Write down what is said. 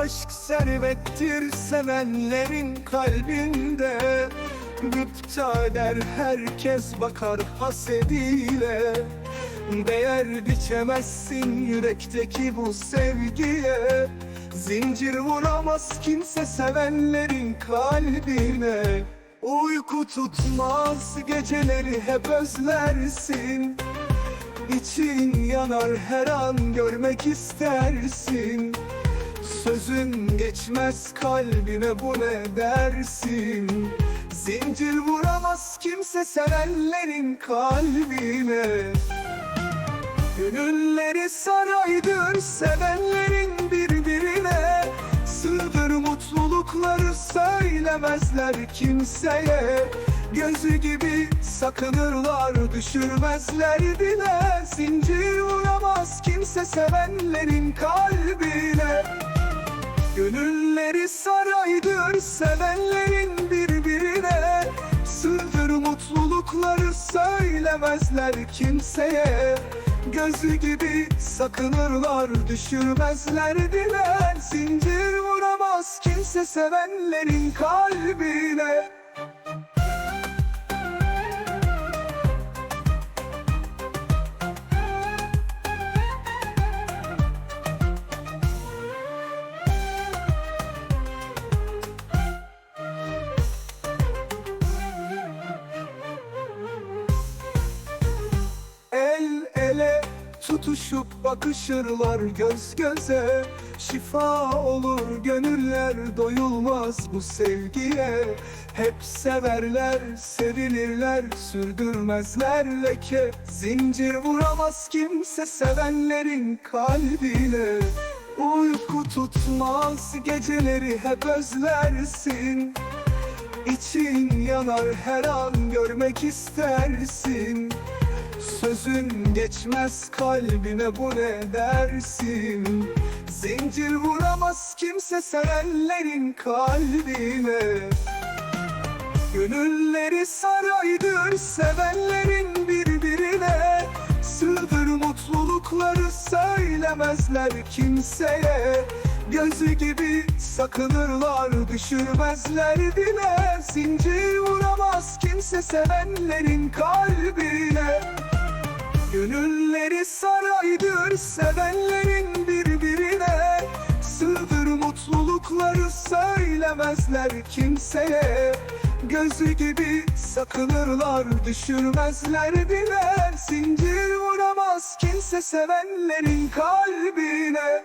Aşk servettir sevenlerin kalbinde. Gıpta eder herkes bakar hasediyle. Değer biçemezsin yürekteki bu sevgiye. Zincir vuramaz kimse sevenlerin kalbine. Uyku tutmaz geceleri hep özlersin. İçin yanar her an görmek istersin Sözün geçmez kalbime bu ne dersin? Zincir vuramaz kimse sevenlerin kalbine. Gönülleri saraydır sevenlerin birbirine. Sığdır mutlulukları söylemezler kimseye. Gözü gibi sakınırlar düşürmezler dile. Zincir vuramaz kimse sevenlerin kalbine Gönülleri saraydır sevenlerin birbirine. Sığdır mutlulukları söylemezler kimseye. Gözü gibi sakınırlar düşürmezler dile Zincir vuramaz kimse sevenlerin kalbine tutuşup bakışırlar göz göze. Şifa olur gönüller doyulmaz bu sevgiye. Hep severler, sevilirler, sürdürmezler leke. Zincir vuramaz kimse sevenlerin kalbine. Uyku tutmaz geceleri hep özlersin. İçin yanar her an görmek istersin Sözün geçmez kalbime bu ne dersin? Zincir vuramaz kimse sevenlerin kalbine. Gönülleri saraydır sevenlerin birbirine. Sığdır mutlulukları söylemezler kimseye. Gözü gibi sakınırlar düşürmezler dile. Zincir vuramaz kimse sevenlerin kalbine Gönülleri saraydır sevenlerin birbirine. Sığdır mutlulukları söylemezler kimseye. Gözü gibi sakınırlar düşürmezler dile Zincir vuramaz kimse sevenlerin kalbine